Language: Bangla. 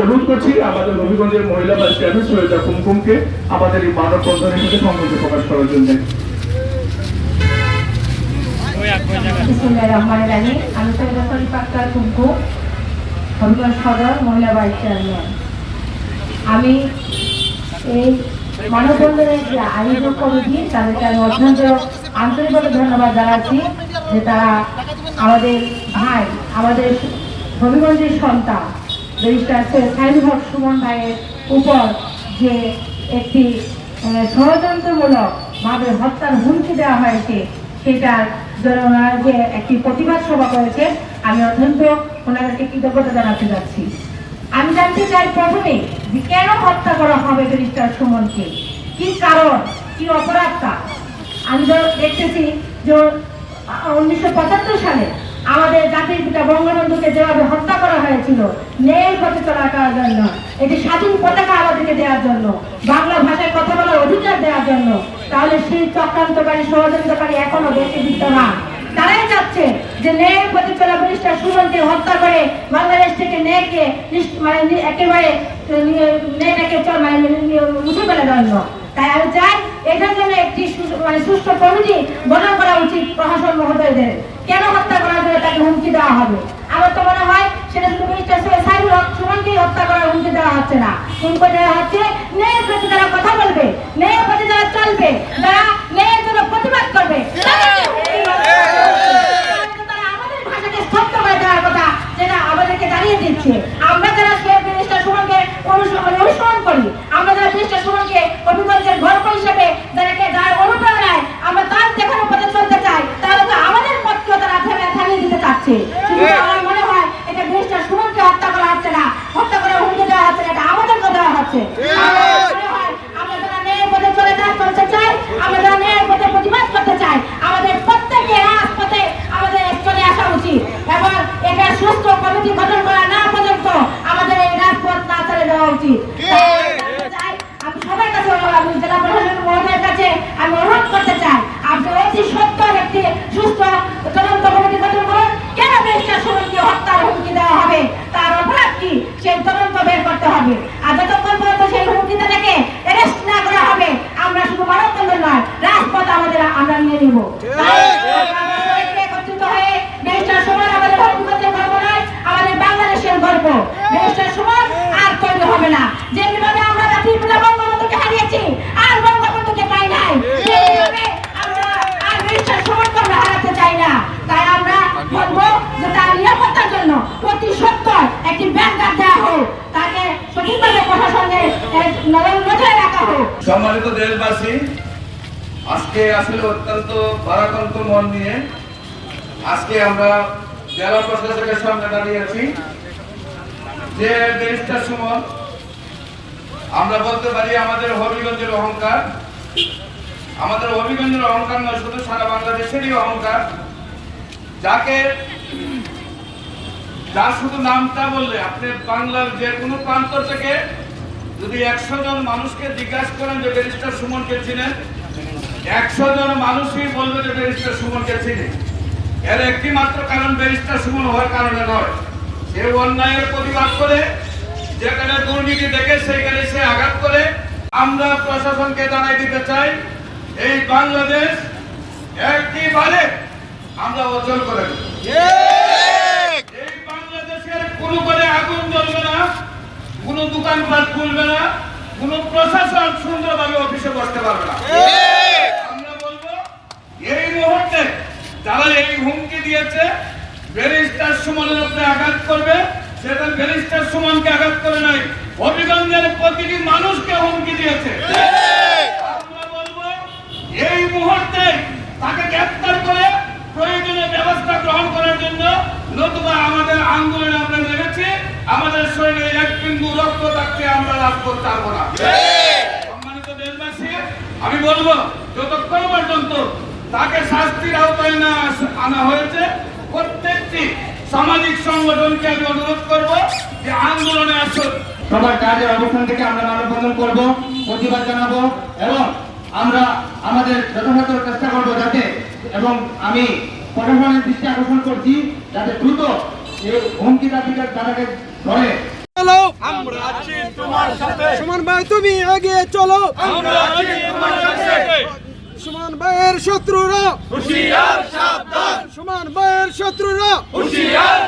অনুরোধ করছি, আমাদের হবিগঞ্জের মহিলা বা ট্রাফিক সহায়তা কুমকুমকে, আমাদের এই মানববন্ধনের সাথে সংহতি প্রকাশ করার জন্য। আমি সৈয়দা চেয়ারম্যান। এই মানববন্ধনের তাদেরকে আমি অত্যন্ত আন্তরিকভাবে ধন্যবাদ জানাচ্ছি যে তারা আমাদের ভাই, আমাদের হবিগঞ্জের সন্তান রেজিস্টার সাইদুল হক সুমন ভাইয়ের উপর যে একটি ষড়যন্ত্রমূলক ভাবে হত্যার হুমকি দেওয়া হয়েছে, সেটার জন্য যে একটি প্রতিবাদ সভা করেছে আমি অত্যন্ত ওনাদেরকে কৃতজ্ঞতা জানাতে যাচ্ছি। আমি জানতে চাই প্রথমে যে কেন হত্যা করা হবে ব্যারিস্টার সুমনকে? কি কারণ? কি অপরাধটা? আমি দেখতেছি যে উনিশশো পঁচাত্তর সালে আমাদের জাতির পিতা বঙ্গবন্ধুকে যেভাবে হত্যা করা হয়েছিল ন্যায় পথে চলার জন্য? এটি স্বাধীন পতাকা আমাদেরকে দেওয়ার জন্য, বাংলা ভাষায় কথা বলার অধিকার দেওয়ার জন্য। তাহলে সেই চক্রান্তকারী, ষড়যন্ত্রকারী এখনও দেশে বিদ্যমান তারাই চাচ্ছে যে ন্যায় পথে চলা ব্যারিস্টার সুমনকে হত্যা করে বাংলাদেশ থেকে ন্যায়কে মানে একেবারে ন্যায়টাকে চল মানে মুছে ফেলে দেওয়ার। তাই আমি চাই এটার জন্য একটি মানে সুষ্ঠু কমিটি গঠন করা উচিত প্রশাসন মহোদয়দের। কেন হত্যা করার জন্য তাকে হুমকি দেওয়া হবে? আমার তো মনে হয় সেটা শুধু মিনিস্টার হক সুমনকেই হত্যা করার হুমকি দেওয়া হচ্ছে না। হুমকি দেওয়া হচ্ছে প্রতি যারা কথা বলবে প্রতি যারা চলবে, যারা জন্য প্রতিবাদ করবে করে দিচ্ছে। আমরা যারা সুমনকে অনুসরণ করি, আমরা যারা সুমনকে গল্প হিসেবে যাদেরকে যার অনুপ্রেরণায় আমরা তার দেখানো পথে চলতে চাই তাহলে তো আমাদের পথকেও তারা থেমে থামিয়ে দিতে চাচ্ছে শুধু আমার মনে হয় এটা মিনিস্টার সুমনকে হত্যা করা হচ্ছে না হত্যা করার হুমকি দেওয়া হচ্ছে না এটা আমাদেরকে দেওয়া হচ্ছে আমার মনে হয় আমরা যারা ন্যায়ের পথে চলে যায় চলতে চাই আমরা যারা ন্যায়ের পথে প্রতিবাদ করতে চাই আমাদের প্রত্যেকে রাজপথে আমাদের চলে আসা উচিত এবং এটা সুস্থ কমিটি গঠন করা না পর্যন্ত আমাদের এই রাজপথ না চলে যাওয়া উচিত তাই আমি চাই, আমি সবার কাছে আমি জেলা প্রশাসন মহোদয়ের কাছে আমি অনুরোধ করতে চাই আপনি অতি সত্তর একটি সুস্থ তদন্ত কমিটি গঠন করুন কেন ব্যারিস্টার সুমনকে হত্যার হুমকি দেওয়া হবে তার অপরাধ কি সেই তদন্ত বের করতে হবে আর যতক্ষণ পর্যন্ত সেই হুমকিটা থেকে অ্যারেস্ট না করা হবে আমরা শুধু মানববন্ধন নয় রাজপথ আমাদের আমরা নিয়ে নিব তাই আমরা সবাইকে একত্রিত হয়ে ব্যারিস্টার সুমন আমাদের হবিগঞ্জের গর্ব নয় আমাদের বাংলাদেশের গর্ব ব্যারিস্টার সুমন আর তৈরি হবে না যেভাবে আমরা জাতির পিতা বঙ্গবন্ধুকে হারিয়েছি আর বঙ্গবন্ধুকে পাই নাই সেইভাবে আমরা আর ব্যারিস্টার সুমনকে আমরা হারাতে চাই না তাই আমরা বলব যে তার নিরাপত্তার জন্য অতি সত্তর একটি ব্যাংকার দেওয়া হোক তাকে সঠিকভাবে প্রশাসনের নজরে রাখা হোক সম্মানিত দেশবাসী, আজকে আসলে অত্যন্ত ভারাক্রান্ত মন নিয়ে আজকে আমরা জেলা প্রশাসকের সামনে দাঁড়িয়েছি যে দেশটা সুমন, আমরা বলতে পারি আমাদের হবিগঞ্জের অহংকার। আমাদের হবিগঞ্জের অহংকার নয়, শুধু সারা বাংলাদেশেরই অহংকার। যাকে, যার শুধু নামটা বললে, আপনি বাংলার যে কোনো প্রান্ত থেকে যদি একশো জন মানুষকে জিজ্ঞাসা করেন যে ব্যারিস্টার সুমনকে চিনেন, একশো জন মানুষই বলবে যে ব্যারিস্টার সুমনকে চিনে। এর একটি মাত্র কারণ ব্যারিস্টার সুমন হওয়ার কারণে নয়। সে অন্যায়ের প্রতিবাদ করে, যেখানে দুর্নীতি দেখে সেখানে সে আঘাত করে। আমরা প্রশাসনকে জানাই দিতে চাই, এই বাংলাদেশ একেবারে আমরা অচল করে দেব এই বাংলাদেশের কোনো করে আগুন জ্বলবে না কোন দোকানপাট খুলবে না কোন প্রশাসন সুন্দরভাবে অফিসে বসতে পারবে না। আমরা বলব এই মুহূর্তে যারা এই হুমকি দিয়েছে ব্যারিস্টার সুমনের উপরে আঘাত করবে সেটা ব্যারিস্টার সুমনকে আঘাত করে নাই হবিগঞ্জের প্রতিটি মানুষকে হুমকি দিয়েছে। আমরা বলব এই মুহূর্তে তাকে গ্রেফতার করে প্রয়োজনীয় ব্যবস্থা গ্রহণ করার জন্য নতুবা আমাদের আন্দোলনে আমরা নেমেছি আমাদের শরীরে এক থাকতে আমরা লাভ করতে পারব না। সম্মানিত দেশবাসী, আমি বলব, যতক্ষণ পর্যন্ত তাকে শাস্তির আওতায় না আনা হয়েছে, প্রত্যেকটি সামাজিক সংগঠনকে আমি অনুরোধ করব যে আন্দোলনে আসুন। সবার কাজের অবস্থান থেকে আমরা মানববন্ধন করব, প্রতিবাদ জানাব এবং আমরা আমাদের যথাযথ চেষ্টা করব যাতে এবং আমি প্রশাসনের দৃষ্টি আকর্ষণ করছি যাতে দ্রুত এই হুমকি দাবিকে তাদেরকে ধরে চলো। আমরা আছি তোমার সাথে। সুমন ভাই তুমি এগিয়ে চলো। আমরা আছি তোমার সাথে। সুমন ভাইয়ের শত্রুরা। হুশিয়ার সাবধান। সুমন ভাইয়ের শত্রুরা। হুশিয়ার